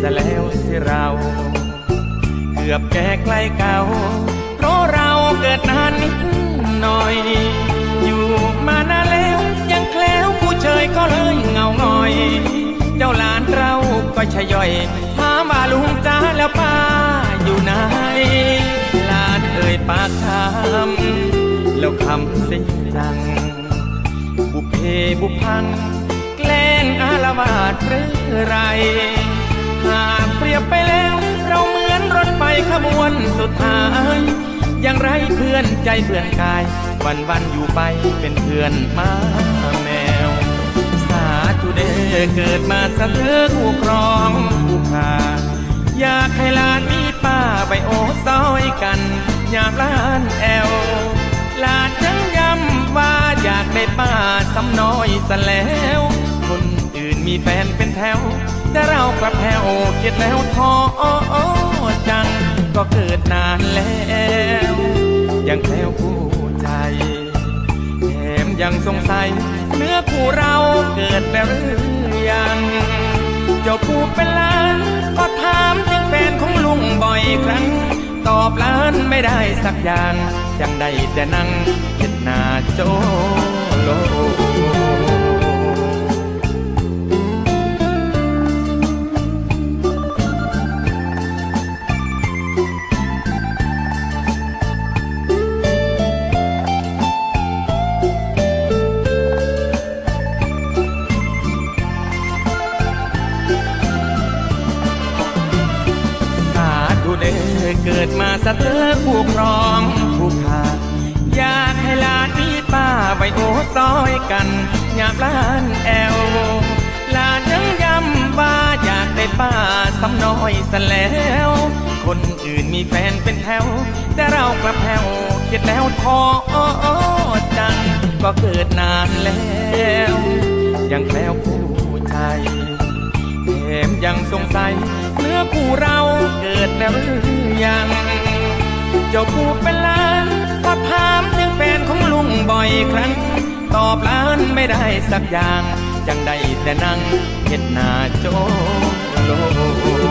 ซะแล้วสิเรา เกือบแก่ใกล้เก่า เพราะเราเกิดนานนิดหน่อย อยู่มานานแล้ว ยังแคล้วผู้เชยก็เลยเงาหงอย เจ้าหลานเราก็ชะย่อยถามว่าลุงจ้าแล้วป้าอยู่ไหนหลานเอ่ยปากถามแล้วคำสิจังบุเพบุพพังแกล้ง อารวาสหรือไร หากเปรียบไปแล้วเราเหมือนรถไฟขบวนสุดท้าย ยังไรเพื่อนใจเพื่อนกาย วันวันอยู่ไปเป็นเพื่อนมาแมว สาธุเดเกิดมาสะเทือคู่ครองผู้ขาอยากให้หลานมีป้าใบโอซอยกันอยากหลานแอวหลานยังย้ำว่าอยากได้ป้าสำน้อยซะแล้ว มีแฟนเป็นแถว แต่เรากลับแผ่วคิดแล้วท้อจัง ก็เกิดนานแล้ว ยังแคล้วผู้ใจแถมยังสงสัยเนื้อคู่เราเกิดแล้วหรือยัง เจ้าผู้เป็นล้าน ก็ถามถึงแฟนของลุงบ่อยครั้ง ตอบล้านไม่ได้สักอย่าง ยังได้แต่นั่งเห็นหน้าโจโล อเกิดมาสะเธอผู้ครองผู้ขาดอยากให้หลานมีป้าไว้โอซอยกันอยากหลานแอวหลานยังย้ำว่าอยากได้ป้าสำน้อยซะแล้ว คนอื่นมีแฟนเป็นแถว แต่เรากลับแผ่วคิดแล้วท้อจังก็เกิดนานแล้ว ยังแคล้วผู้ใจแถมยังสงสัย เนื้อคู่เราเกิดแล้วหรือยังเจ้าผู้เป็นล้านก็ถามถึงแฟนของลุงบ่อยครั้ง ตอบล้านไม่ได้สักอย่าง จังได้แต่นั่งเห็ดหน้าโจโล